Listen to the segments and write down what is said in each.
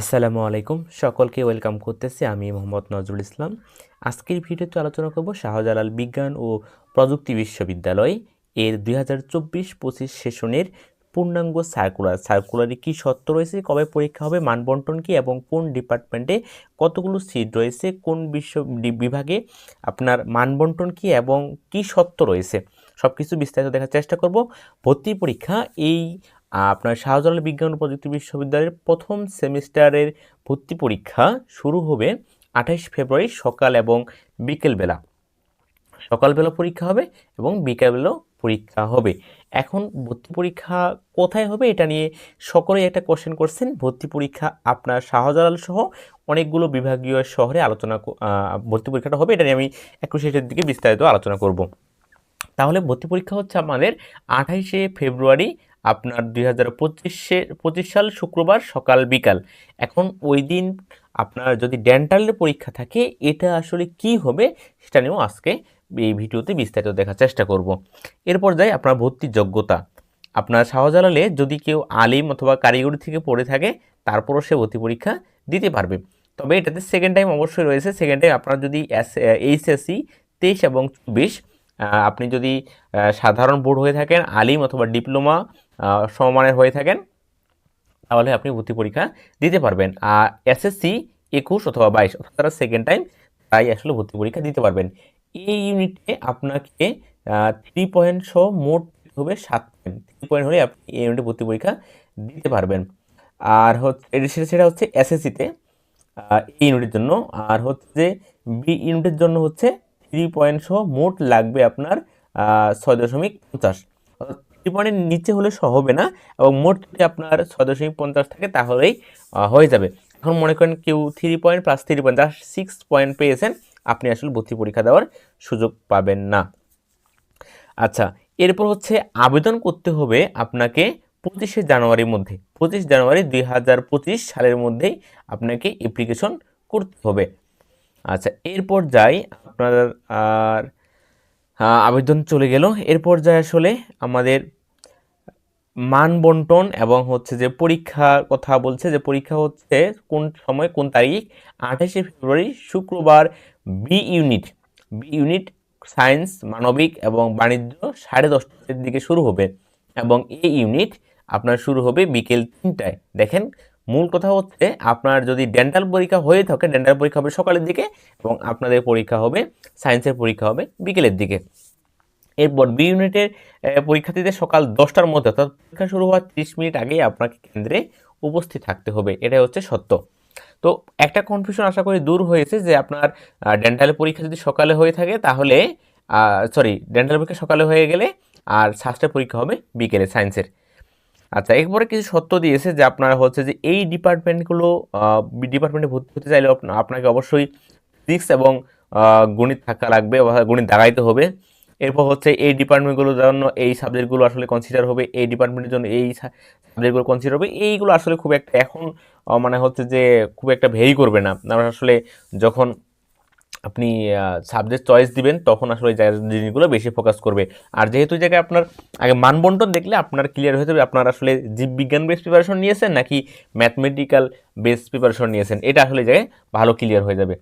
আসসালামু আলাইকুম। সকলকে ওয়েলকাম করতেছি আমি মোহাম্মদ নজরুল ইসলাম। আজকের ভিডিওতে আলোচনা করব শাহজালাল বিজ্ঞান ও প্রযুক্তি বিশ্ববিদ্যালয় এর দুই হাজার চব্বিশ পঁচিশ সেশনের পূর্ণাঙ্গ সার্কুলার সার্কুলারে কী সত্য রয়েছে, কবে পরীক্ষা হবে, মানবন্টন কী এবং কোন ডিপার্টমেন্টে কতগুলো সিট রয়েছে, কোন বিশ্ব বিভাগে আপনার মানবন্টন কী এবং কী সত্য রয়েছে সব কিছু বিস্তারিত দেখার চেষ্টা করব। ভর্তি পরীক্ষা এই আপনার শাহজালাল বিজ্ঞান ও প্রযুক্তি বিশ্ববিদ্যালয়ের প্রথম সেমিস্টারের ভর্তি পরীক্ষা শুরু হবে আঠাইশ ফেব্রুয়ারি সকাল এবং বিকেলবেলা। সকালবেলা পরীক্ষা হবে এবং বিকালবেলাও পরীক্ষা হবে। এখন ভর্তি পরীক্ষা কোথায় হবে এটা নিয়ে সকলেই একটা কোশ্চেন করছেন। ভর্তি পরীক্ষা আপনার শাহজালাল সহ অনেকগুলো বিভাগীয় শহরে আলোচনা ভর্তি পরীক্ষাটা হবে। এটা নিয়ে আমি একটু শেষের দিকে বিস্তারিত আলোচনা করব। তাহলে ভর্তি পরীক্ষা হচ্ছে আমাদের আঠাইশে ফেব্রুয়ারি আপনার দুই হাজার পঁচিশে, পঁচিশ সাল শুক্রবার সকাল বিকাল। এখন ওই দিন আপনার যদি ডেন্টালের পরীক্ষা থাকে, এটা আসলে কি হবে সেটা নিয়েও আজকে এই ভিডিওতে বিস্তারিত দেখার চেষ্টা করব। এরপর যাই আপনার ভর্তির যোগ্যতা। আপনার শাহজালালে যদি কেউ আলিম অথবা কারিগরি থেকে পড়ে থাকে, তারপরও সে ভর্তি পরীক্ষা দিতে পারবে। তবে এটাতে সেকেন্ড টাইম অবশ্যই রয়েছে। সেকেন্ড টাইম আপনার যদি এস এইচএসসি তেইশ এবং চব্বিশ আপনি যদি সাধারণ বোর্ড হয়ে থাকেন, আলিম অথবা ডিপ্লোমা সমমানের হয়ে থাকেন, তাহলে আপনি ভর্তি পরীক্ষা দিতে পারবেন। আর এসএসসি একুশ অথবা বাইশ, অর্থাৎ তারা সেকেন্ড টাইম তাই আসলে ভর্তি পরীক্ষা দিতে পারবেন। এই ইউনিটে আপনাকে থ্রি পয়েন্ট সহ মোট হবে সাত পয়েন্ট থ্রি পয়েন্ট হলে আপনি এই ইউনিটে ভর্তি পরীক্ষা দিতে পারবেন। আর হচ্ছে সেটা হচ্ছে এসএসসিতে এই ইউনিটের জন্য। আর হচ্ছে যে বি ইউনিটের জন্য হচ্ছে থ্রি পয়েন্ট সহ মোট লাগবে আপনার ছয় দশমিক পঞ্চাশ। থ্রি পয়েন্টের নিচে হলে হবে না এবং মোট যদি আপনার ছয় দশমিক পঞ্চাশ থাকে তাহলেই হয়ে যাবে। এখন মনে করেন কেউ three point plus three point যা সিক্স পয়েন্ট পেয়েছেন, আপনি আসলে ভর্তি পরীক্ষা দেওয়ার সুযোগ পাবেন না। আচ্ছা এরপর হচ্ছে আবেদন করতে হবে আপনাকে পঁচিশে জানুয়ারির মধ্যে। পঁচিশ জানুয়ারি দুই হাজার পঁচিশ সালের মধ্যেই আপনাকে অ্যাপ্লিকেশন করতে হবে। আচ্ছা এরপর যাই আপনার আর আবেদন চলে গেল। এরপর যাই আসলে আমাদের মান বন্টন এবং হচ্ছে যে পরীক্ষার কথা বলছে যে পরীক্ষা হচ্ছে কোন সময়, কোন তারিখ? আঠাশে ফেব্রুয়ারি, শুক্রবার B unit B unit science মানবিক এবং বাণিজ্য সাড়ে দশটার দিকে শুরু হবে এবং এই ইউনিট আপনার শুরু হবে বিকেল তিনটায়। দেখেন, মূল কথা হচ্ছে আপনার যদি ডেন্টাল পরীক্ষা হয়ে থাকে ডেন্টাল পরীক্ষা হবে সকালের দিকে এবং আপনাদের পরীক্ষা হবে সায়েন্সের পরীক্ষা হবে বিকেলের দিকে। এরপর বি ইউনিটের পরীক্ষার্থীদের সকাল দশটার মধ্যে অর্থাৎ পরীক্ষা শুরু হওয়ার তিরিশ মিনিট আগেই আপনাকে কেন্দ্রে উপস্থিত থাকতে হবে। এটাই হচ্ছে সত্য। তো একটা কনফিউশন আশা করি দূর হয়েছে যে আপনার ডেন্টাল পরীক্ষা যদি সকালে হয়ে থাকে তাহলে সরি ডেন্টাল পরীক্ষা সকালে হয়ে গেলে আর শাস্ত্রের পরীক্ষা হবে বিকেলে সায়েন্সের আচ্ছা এরপরে কিছু সত্য দিয়েছে যে আপনার হচ্ছে যে এই ডিপার্টমেন্টগুলো ডিপার্টমেন্টে ভর্তি হতে চাইলে আপনাকে অবশ্যই ফিজিক্স এবং গণিত থাকা লাগবে গণিত দাগাইতে হবে। এরপর হচ্ছে এই ডিপার্টমেন্টগুলোর জন্য এই সাবজেক্টগুলো আসলে কনসিডার হবে, এই ডিপার্টমেন্টের জন্য এই সাবজেক্টগুলো কনসিডার হবে, এইগুলো আসলে খুব একটা এখন মানে হচ্ছে যে খুব একটা ভেরি করবে না। আসলে যখন আপনি সাবজেক্ট চয়েস দিবেন, তখন আসলে জায়গার জিনিসগুলো বেশি ফোকাস করবে। আর যেহেতু জায়গায় আপনার, আগে মানবন্টন দেখলে আপনার ক্লিয়ার হয়ে যাবে, আপনার আসলে জীববিজ্ঞান বেস প্রিপারেশন নিয়েছেন নাকি ম্যাথমেটিক্যাল বেস প্রিপারেশন নিয়েছেন, এটা আসলে জায়গায় ভালো ক্লিয়ার হয়ে যাবে।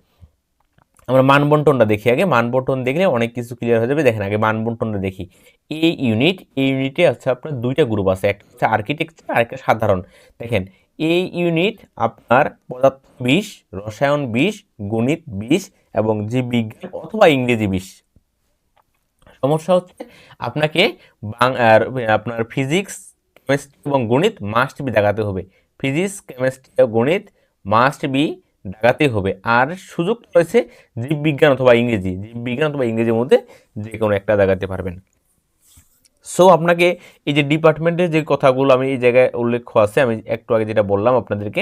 আমরা মানবন্টনটা দেখি আগে। মানবন্টন দেখলে অনেক কিছু ক্লিয়ার হয়ে যাবে। দেখেন আগে মানবন্টনটা দেখি। এই ইউনিট এই ইউনিটে আছে আপনার দুইটা গ্রুপ আছে। একটা হচ্ছে আর্কিটেকচার আর একটা সাধারণ। দেখেন এই ইউনিট আপনার পদার্থ বিশ রসায়ন বিশ গণিত বিশ এবং জীববিজ্ঞান অথবা ইংরেজি বিশ সমস্যা হচ্ছে আপনাকে আপনার ফিজিক্স কেমিস্ট্রি এবং গণিত মাস্ট বি দেখাতে হবে। ফিজিক্স কেমিস্ট্রি গণিত মাস্ট বি দেখাতে হবে। আর সুযোগ রয়েছে জীববিজ্ঞান অথবা ইংরেজি। জীববিজ্ঞান অথবা ইংরেজির মধ্যে যে কোনো একটা দেখাতে পারবেন। সো আপনাকে এই যে ডিপার্টমেন্টের যে কথাগুলো আমি এই জায়গায় উল্লেখ আছে, আমি একটু আগে যেটা বললাম আপনাদেরকে,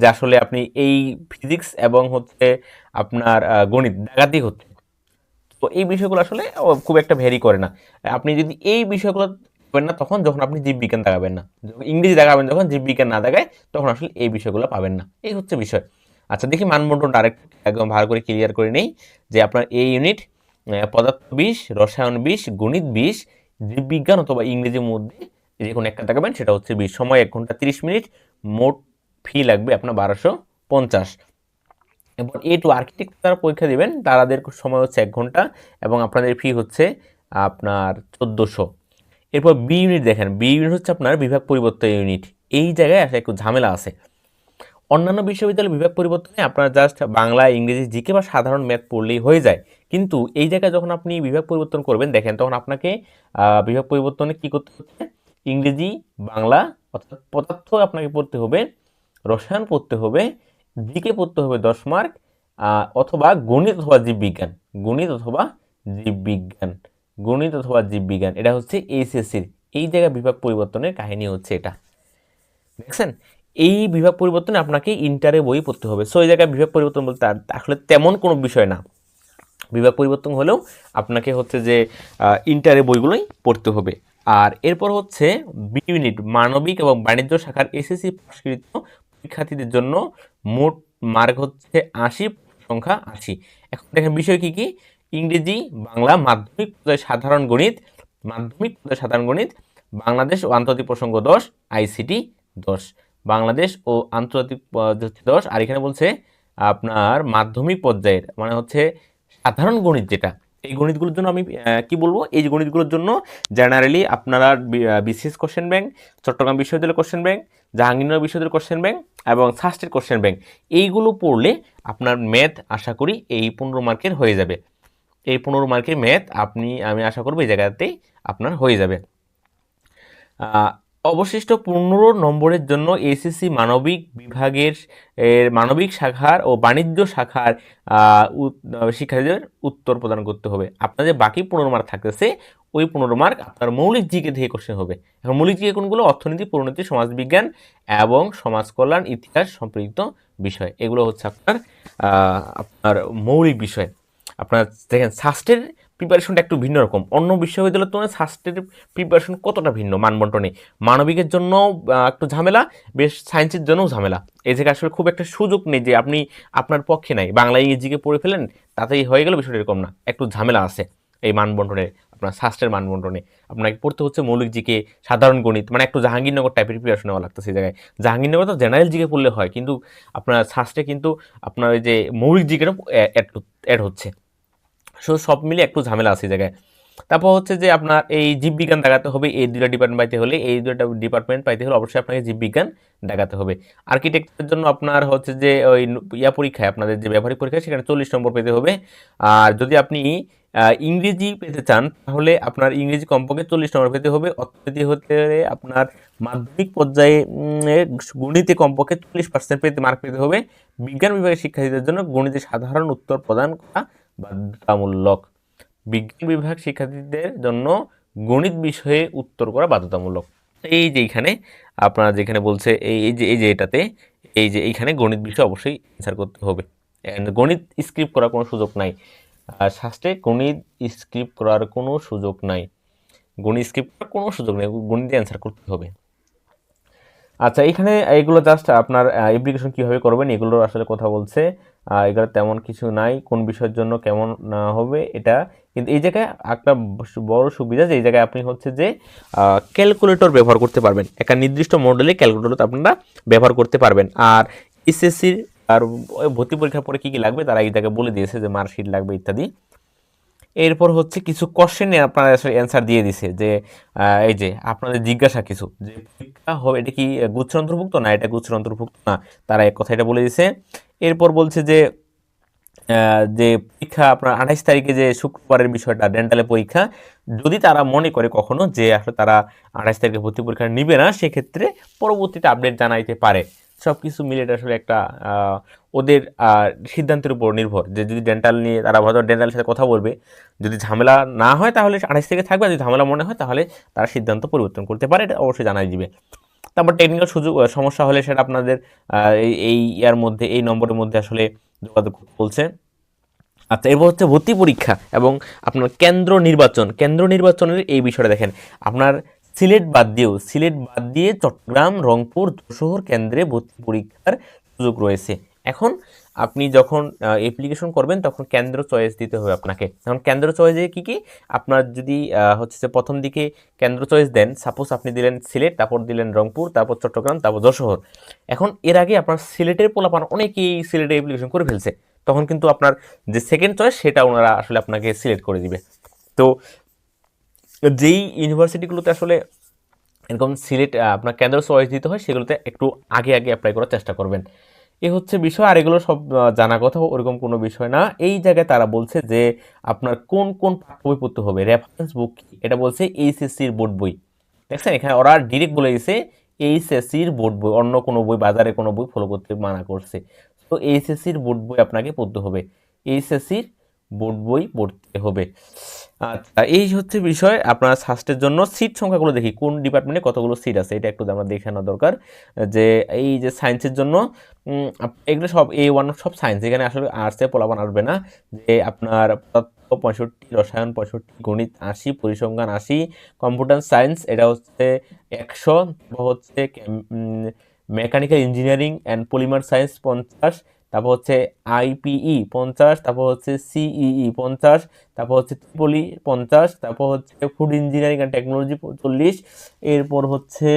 যে আসলে আপনি এই ফিজিক্স এবং হচ্ছে আপনার গণিত দেখাতেই হচ্ছে। তো এই বিষয়গুলো আসলে খুব একটা ভ্যারি করে না। আপনি যদি এই বিষয়গুলো পাবেন না, তখন যখন আপনি জীববিজ্ঞান দেখাবেন না ইংরেজি দেখাবেন যখন জীববিজ্ঞান না দেখায় তখন আসলে এই বিষয়গুলো পাবেন না। এই হচ্ছে বিষয়। আচ্ছা দেখি মানবন্টনটা আরেকটু একদম ভালো করে ক্লিয়ার করে নেই যে আপনার এই ইউনিট পদার্থ বিশ রসায়ন বিশ গণিত বিশ জীববিজ্ঞান অথবা ইংরেজির মধ্যে যে কোনো একটা দেখাবেন, সেটা হচ্ছে বিশ সময় এক ঘণ্টা তিরিশ মিনিট, মোট ফি লাগবে আপনার বারোশো পঞ্চাশ। এবং এ টু আর্কিটেক্ট তারা পরীক্ষা দেবেন তাদের সময় হচ্ছে এক ঘণ্টা এবং আপনাদের ফি হচ্ছে আপনার চোদ্দোশো। এরপর বি ইউনিট দেখেন বি ইউনিট হচ্ছে আপনার বিভাগ পরিবর্তন ইউনিট এই জায়গায় আসলে একটু ঝামেলা আছে। অন্যান্য বিশ্ববিদ্যালয় বিভাগ পরিবর্তনে আপনার জাস্ট বাংলা, ইংরেজি, জিকে বা সাধারণ ম্যাথ পড়লেই হয়ে যায়। কিন্তু এই জায়গায় যখন আপনি বিভাগ পরিবর্তন করবেন, দেখেন তখন আপনাকে বিভাগ পরিবর্তনে কি করতে হচ্ছে? ইংরেজি, বাংলা, অর্থাৎ পদার্থ আপনাকে পড়তে হবে, রসায়ন পড়তে হবে, জিকে পড়তে হবে দশ মার্ক অথবা গণিত অথবা জীববিজ্ঞান। গণিত অথবা জীববিজ্ঞান। গণিত অথবা জীববিজ্ঞান, এটা হচ্ছে এইচএসসির এই জায়গায় বিভাগ পরিবর্তনের কাহিনী হচ্ছে এটা। দেখছেন? এই বিভাগ পরিবর্তনে আপনাকে ইন্টারে বই পড়তে হবে। সো এই জায়গায় বিভাগ পরিবর্তন বলতে আসলে তেমন কোনো বিষয় না। বিভাগ পরিবর্তন হলেও আপনাকে হচ্ছে যে ইন্টারে বইগুলোই পড়তে হবে। আর এরপর হচ্ছে বি ইউনিট মানবিক এবং বাণিজ্য শাখার এসএসসি পাশকৃত পরীক্ষার্থীদের জন্য মোট মার্ক হচ্ছে আশি, সংখ্যা আশি। এখন দেখেন বিষয় কি কি? ইংরেজি, বাংলা, মাধ্যমিক সাধারণ গণিত, মাধ্যমিক সাধারণ গণিত, বাংলাদেশ ও আন্তর্জাতিক প্রসঙ্গ দশ, আইসিটি দশ। বাংলাদেশ ও আন্তর্জাতিক হচ্ছে দশ আর এখানে বলছে আপনার মাধ্যমিক পর্যায়ের মানে হচ্ছে সাধারণ গণিত যেটা, এই গণিতগুলোর জন্য আমি কি বলব? এই গণিতগুলোর জন্য জেনারেলি আপনারা বিসিএস কোশ্চেন ব্যাংক চট্টগ্রাম বিশ্ববিদ্যালয় কোশ্চেন ব্যাংক জাহাঙ্গীরনগর বিশ্ববিদ্যালয় কোশ্চেন ব্যাংক এবং সাস্টের কোশ্চেন ব্যাংক এইগুলো পড়লে আপনার ম্যাথ আশা করি এই পনেরো মার্কের হয়ে যাবে। এই পনেরো মার্কের ম্যাথ আপনি, আমি আশা করব এই জায়গাতেই আপনার হয়ে যাবে। অবশিষ্ট পনেরো নম্বরের জন্য এসএসসি মানবিক বিভাগের মানবিক শাখার ও বাণিজ্য শাখার শিক্ষার্থীদের উত্তর প্রদান করতে হবে। আপনাদের বাকি পনেরো মার্ক থাকতেছে, ওই পনেরো মার্ক আপনার মৌলিক জিকে থেকে কোশ্চেন হবে। এখন মৌলিক জিকে কোনগুলো? অর্থনীতি, পরিণতি, সমাজবিজ্ঞান এবং সমাজ কল্যাণ ইতিহাস সম্পৃক্ত বিষয়। এগুলো হচ্ছে আপনার আপনার মৌলিক বিষয়। আপনার দেখেন সাস্টের প্রিপারেশনটা একটু ভিন্ন রকম। অন্য বিশ্ববিদ্যালয়ের তুলনায় সাস্টের প্রিপারেশন কতটা ভিন্ন মানবন্টনে? মানবিকের জন্য একটু ঝামেলা, বেশ সায়েন্সের জন্যও ঝামেলা। এই জায়গায় আসলে খুব একটা সুযোগ নেই যে আপনি আপনার পক্ষে নাই। বাংলা ইংরেজিকে পড়ে ফেলেন, তাতেই হয়ে গেল বিষয়টা এরকম না। একটু ঝামেলা আছে এই মানবন্টনে আপনার শাস্ত্রের মানবন্টনে। আপনাকে পড়তে হচ্ছে মৌলিক জিকে, সাধারণ গণিত মানে একটু জাহাঙ্গীরনগর টাইপের প্রিপারেশন নেওয়া লাগতেছে এই জায়গায়। জাহাঙ্গীরনগর তো জেনারেল জিকে পড়লে হয়, কিন্তু আপনার শাস্ত্রে কিন্তু আপনার ওই যে মৌলিক জিকেটা অ্যাড হচ্ছে। সো সব মিলে একটু ঝামেলা আছে জায়গায়। তারপর হচ্ছে যে আপনার এই জীববিজ্ঞান দেখাতে হবে, এই দুটা ডিপার্টমেন্ট পাইতে হলে, এই দুটা ডিপার্টমেন্ট পাইতে হলে অবশ্যই আপনাকে জীববিজ্ঞান দেখাতে হবে। আর্কিটেক্টের জন্য আপনার হচ্ছে যে ওই ইয়া পরীক্ষায়, আপনাদের যে ব্যবহারিক পরীক্ষা, সেখানে চল্লিশ নম্বর পেতে হবে। আর যদি আপনি ইংরেজি পেতে চান, তাহলে আপনার ইংরেজি কমপক্ষে চল্লিশ নম্বর পেতে হবে। অর্থনীতি হতে আপনার মাধ্যমিক পর্যায়ে গণিতে কমপক্ষে চল্লিশ পার্সেন্ট পেতে মার্ক পেতে হবে। বিজ্ঞান বিভাগের শিক্ষার্থীদের জন্য গণিতে সাধারণ উত্তর প্রদান করা বাধ্যতামূলক। বিজ্ঞান বিভাগ শিক্ষার্থীদের জন্য গণিত বিষয়ে উত্তর করা বাধ্যতামূলক। এই যে এইখানে আপনারা যেখানে বলছে, এই যে এই যে এটাতে, এই যে এইখানে গণিত বিষয় অবশ্যই অ্যান্সার করতে হবে। গণিত স্ক্রিপ্ট করার কোনো সুযোগ নাই। আর শাস্ত্রে গণিত স্ক্রিপ্ট করার কোনো সুযোগ নাই। গণিত স্ক্রিপ্ট করার কোনো সুযোগ নেই, গণিত অ্যান্সার করতে হবে। আচ্ছা এখানে এগুলো জাস্ট আপনার অ্যাপ্লিকেশন কীভাবে করবেন, এগুলোর আসলে কথা বলছে আহ, এগুলো তেমন কিছু নাই কোন বিষয়ের জন্য কেমন না হবে এটা কিন্তু এই জায়গায় একটা বড় সুবিধা যে এই জায়গায় আপনি হচ্ছে যে ক্যালকুলেটর ব্যবহার করতে পারবেন। একটা নির্দিষ্ট মডেলে ক্যালকুলেটর আপনারা ব্যবহার করতে পারবেন। আর এসএসসির আর ভর্তি পরীক্ষার পরে কী কী লাগবে তারা এই জায়গায় বলে দিয়েছে যে মার্কশিট লাগবে ইত্যাদি। এরপর হচ্ছে কিছু কোশ্চেনে আপনারা আসলে অ্যান্সার দিয়ে দিছে যে এই যে আপনাদের জিজ্ঞাসা কিছু। যে পরীক্ষা হবে এটা কি গুচ্ছ অন্তর্ভুক্ত না এটা গুচ্ছ অন্তর্ভুক্ত না? তারা এক কথা এটা বলে দিছে। এরপর বলছে যে যে পরীক্ষা আপনার আঠাইশ তারিখে যে শুক্রবারের বিষয়টা ডেন্টালের পরীক্ষা, যদি তারা মনে করে কখনো যে আসলে তারা আঠাইশ তারিখে ভর্তি পরীক্ষা নিবে না, সেক্ষেত্রে পরবর্তীতে আপডেট জানাইতে পারে। সব কিছু মিলে আসলে একটা ওদের সিদ্ধান্তের উপর নির্ভর যে যদি ডেন্টাল নিয়ে, তারা হয়তো ডেন্টালের সাথে কথা বলবে। যদি ঝামেলা না হয় তাহলে আঠাইশ থেকে থাকবে যদি ঝামেলা মনে হয় তাহলে তারা সিদ্ধান্ত পরিবর্তন করতে পারে, এটা অবশ্যই জানাই দিবে। তারপর টেকনিক্যাল সুযোগ সমস্যা হলে সেটা আপনাদের এই ইয়ার মধ্যে, এই নম্বরের মধ্যে আসলে যোগাযোগ বলছে। আচ্ছা এরপর হচ্ছে ভর্তি পরীক্ষা এবং আপনার কেন্দ্র নির্বাচন। কেন্দ্র নির্বাচনের এই বিষয়টা দেখেন। আপনার সিলেট বাদ দিয়েও, সিলেট বাদ দিয়ে চট্টগ্রাম, রংপুর, যশোর কেন্দ্রে ভর্তি পরীক্ষার সুযোগ রয়েছে। এখন আপনি যখন অ্যাপ্লিকেশন করবেন, তখন কেন্দ্র চয়েস দিতে হবে আপনাকে। এখন কেন্দ্র চয়েসে কি কি? আপনার যদি হচ্ছে যে প্রথম দিকে কেন্দ্র চয়েস দেন সাপোজ আপনি দিলেন সিলেট, তারপর দিলেন রংপুর, তারপর চট্টগ্রাম, তারপর যশোর। এখন এর আগে আপনার সিলেটের পোলাপান অনেকেই সিলেটে অ্যাপ্লিকেশন করে ফেলছে। তখন কিন্তু আপনার যে সেকেন্ড চয়েস সেটা ওনারা আসলে আপনাকে সিলেক্ট করে দিবে। তো যেই ইউনিভার্সিটিগুলোতে আসলে এরকম সিলেট আপনার কেন্দ্র চয়েস দিতে হয়, সেগুলোতে একটু আগে আগে অ্যাপ্লাই করার চেষ্টা করবেন। এ হচ্ছে বিষয়, আর এগুলো সব জানা কথা, ওরকম কোনো বিষয় না। এই জায়গায় তারা বলছে যে আপনার কোন কোন বই পড়তে হবে? রেফারেন্স বুক এটা বলছে এইচএসসির বোর্ড বই। দেখছেন, এখানে ওরা ডিরেক্ট বলে দিয়েছে এইচএসসির বোর্ড বই, অন্য কোনো বই, বাজারে কোনো বই ফলো করতে মানা করছে। তো এইচএসসির বোর্ড বই আপনাকে পড়তে হবে। এইচএসসির বোর্ড বই পড়তে হবে। আচ্ছা এই হচ্ছে বিষয়। আপনার সাস্টের জন্য সিট সংখ্যাগুলো দেখি, কোন ডিপার্টমেন্টে কতগুলো সিট আছে, এটা একটু আমরা দেখে নেওয়া দরকার। যে এই যে সায়েন্সের জন্য এগুলো সব এ ওয়ান সব সায়েন্স এখানে আসলে আর্টসে পোলাপান আসবে না। যে আপনার পঁয়ষট্টি, রসায়ন পঁয়ষট্টি, গণিত আশি, পরিসংখ্যান আশি কম্পিউটার সায়েন্স এটা হচ্ছে একশো হচ্ছে mechanical engineering and polymer science পঞ্চাশ তারপর হচ্ছে আইপিই পঞ্চাশ, তারপর হচ্ছে সিইই পঞ্চাশ, তারপর হচ্ছে ত্রিপলি পঞ্চাশ, তারপর হচ্ছে ফুড ইঞ্জিনিয়ারিং অ্যান্ড টেকনোলজি চল্লিশ, এরপর হচ্ছে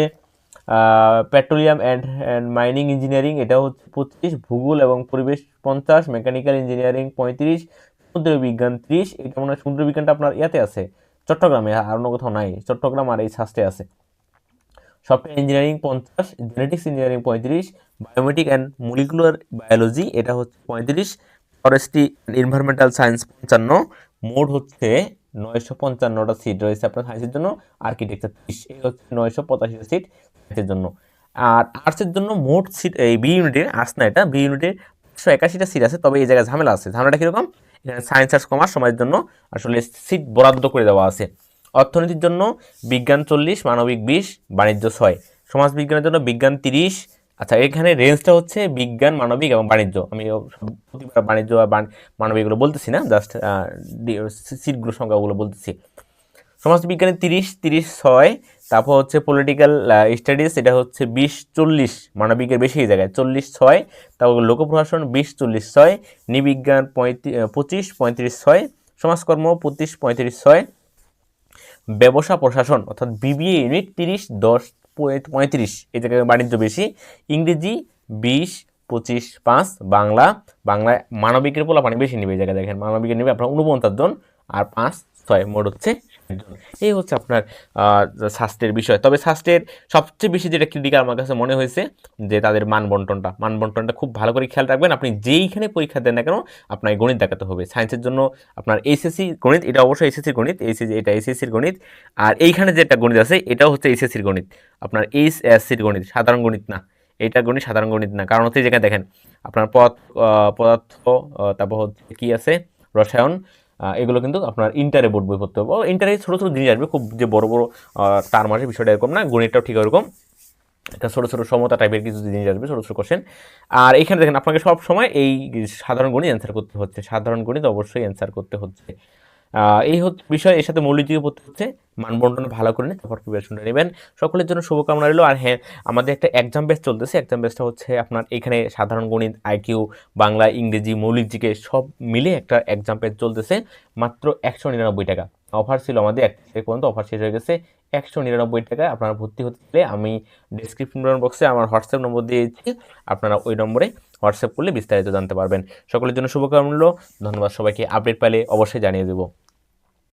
petroleum and and mining engineering এটা হচ্ছে পঁচিশ, ভূগোল এবং পরিবেশ পঞ্চাশ মেকানিক্যাল ইঞ্জিনিয়ারিং পঁয়ত্রিশ, সমুদ্র বিজ্ঞান ত্রিশ এটা মনে হয়? সমুদ্র বিজ্ঞানটা আপনার ইয়াতে আছে, চট্টগ্রামে, আর অন্য কোথাও নাই, চট্টগ্রাম আর এই সাস্টে আছে। সফটওয়্যার ইঞ্জিনিয়ারিং পঞ্চাশ জেনেটিক্স ইঞ্জিনিয়ারিং পঁয়ত্রিশ বায়োমেটিক অ্যান্ড মলিকুলার বায়োলজি এটা হচ্ছে পঁয়ত্রিশ। ফরেস্ট্রি এনভায়রনমেন্টাল সায়েন্স পঞ্চান্ন। মোট হচ্ছে নয়শো পঞ্চান্নটা সিট রয়েছে আপনার সায়েন্সের জন্য। আর্কিটেকচার ত্রিশ। এই হচ্ছে নয়শো পঁচাশিটা সিট সায়েন্সের জন্য। আর আর্টসের জন্য মোট সিট এই বি ইউনিটের আর্টস না এটা বি ইউনিটের একশো একাশিটা সিট আছে। তবে এই জায়গায় ঝামেলা আছে। ঝামেলাটা কীরকম? এখানে সায়েন্স আর্টস কমার্স সমাজের জন্য আসলে সিট বরাদ্দ করে দেওয়া আছে। অর্থনীতির জন্য বিজ্ঞান চল্লিশ, মানবিক বিশ, বাণিজ্য ছয়। সমাজ বিজ্ঞানের জন্য বিজ্ঞান তিরিশ আচ্ছা এখানে রেঞ্জটা হচ্ছে বিজ্ঞান, মানবিক এবং বাণিজ্য। আমি বাণিজ্য আর বাণ- মানবিক এগুলো বলতেছি না জাস্ট সিটগুলো, সংখ্যাগুলো বলতেছি। সমাজবিজ্ঞানে তিরিশ তিরিশ, ছয়, তারপর হচ্ছে পলিটিক্যাল স্টাডিজ এটা হচ্ছে বিশ, চল্লিশ, মানবিকের বেশি জায়গায়। চল্লিশ, ছয়, তারপর লোক প্রশাসন বিশ, চল্লিশ, ছয়, নিবিজ্ঞান পঁয়ত্রিশ পঁচিশ, পঁয়ত্রিশ, ছয়, সমাজকর্ম, পঁচিশ, পঁয়ত্রিশ, ছয়, ব্যবসা প্রশাসন, অর্থাৎ বিবিএ ইউনিট তিরিশ, দশ পঁয়ত্রিশ, এই জায়গায় বাণিজ্য বেশি ইংরেজি বিশ, পঁচিশ, পাঁচ, বাংলা বাংলায় মানবিকের পোলাপানি বেশি নেবে এই জায়গায় দেখেন মানবিকের নেবে আপনার উনপঞ্চাশ জন, আর পাঁচ, ছয়, মোট হচ্ছে। এই হচ্ছে আপনার স্বাস্থ্যের বিষয়। তবে স্বাস্থ্যের সবচেয়ে বেশি যেটা ক্রিটিক্যাল আমার কাছে মনে হয়েছে, যে তাদের মান বন্টনটা মান বন্টনটা খুব ভালো করে খেয়াল রাখবেন, আপনি যেইখানে পরীক্ষা দেন না কেন আপনার গণিত দেখাতে হবে। সায়েন্সের জন্য আপনার এইচএসসি গণিত, এটা অবশ্যই এসএসসির গণিত, এইচএসসি, এটা এসএসসির গণিত। আর এইখানে যেটা গণিত আছে, এটাও হচ্ছে এইচএসসির গণিত। আপনার এইচএসসির গণিত, সাধারণ গণিত না। এটা গণিত সাধারণ গণিত না। কারণ হচ্ছে যেখানে দেখেন, আপনার পদ পদার্থ তারপর হচ্ছে কি আছে? রসায়ন এগুলো কিন্তু আপনার ইন্টারে বোর্ড বই পড়তে হবে। ইন্টারে ছোটো ছোটো জিনিস আসবে, খুব যে বড় বড় টার্ম আসে বিষয়টা এরকম না, গণিতটাও ঠিক এরকম একটা ছোটো ছোটো সমতা টাইপের কিছু জিনিস আসবে, ছোটো ছোটো কোশ্চেন আর এখানে দেখেন, আপনাকে সব সময় এই সাধারণ গণিত অ্যান্সার করতে হচ্ছে, সাধারণ গণিত অবশ্যই অ্যান্সার করতে হচ্ছে। এই বিষয়। এর সাথে মৌলিক দিকে পড়তে হচ্ছে। মানবন্টন ভালো করে নিয়ে তারপর প্রিপারেশনটা নেবেন। সকলের জন্য শুভকামনা রইল। আর হ্যাঁ আমাদের একটা এক্সাম বেস চলতেছে। এক্সাম বেসটা হচ্ছে আপনার এখানে সাধারণ গণিত আইকিউ বাংলা, ইংরেজি, মৌলিক জিকে সব মিলে একটা এক্সাম বেস চলতেছে। মাত্র একশো নিরানব্বই টাকা। অফার ছিল আমাদের এক পর্যন্ত। অফার শেষ হয়ে গেছে। একশো নিরানব্বই টাকায় আপনারা ভর্তি হতে চাইলে আমি ডিসক্রিপশন বক্সে আমার হোয়াটসঅ্যাপ নম্বর দিয়েছি আপনারা ওই নম্বরে হোয়াটসঅ্যাপ করলে বিস্তারিত জানতে পারবেন। সকলের জন্য শুভকামনা ধন্যবাদ সবাইকে। আপডেট পেলে অবশ্যই জানিয়ে দেবো।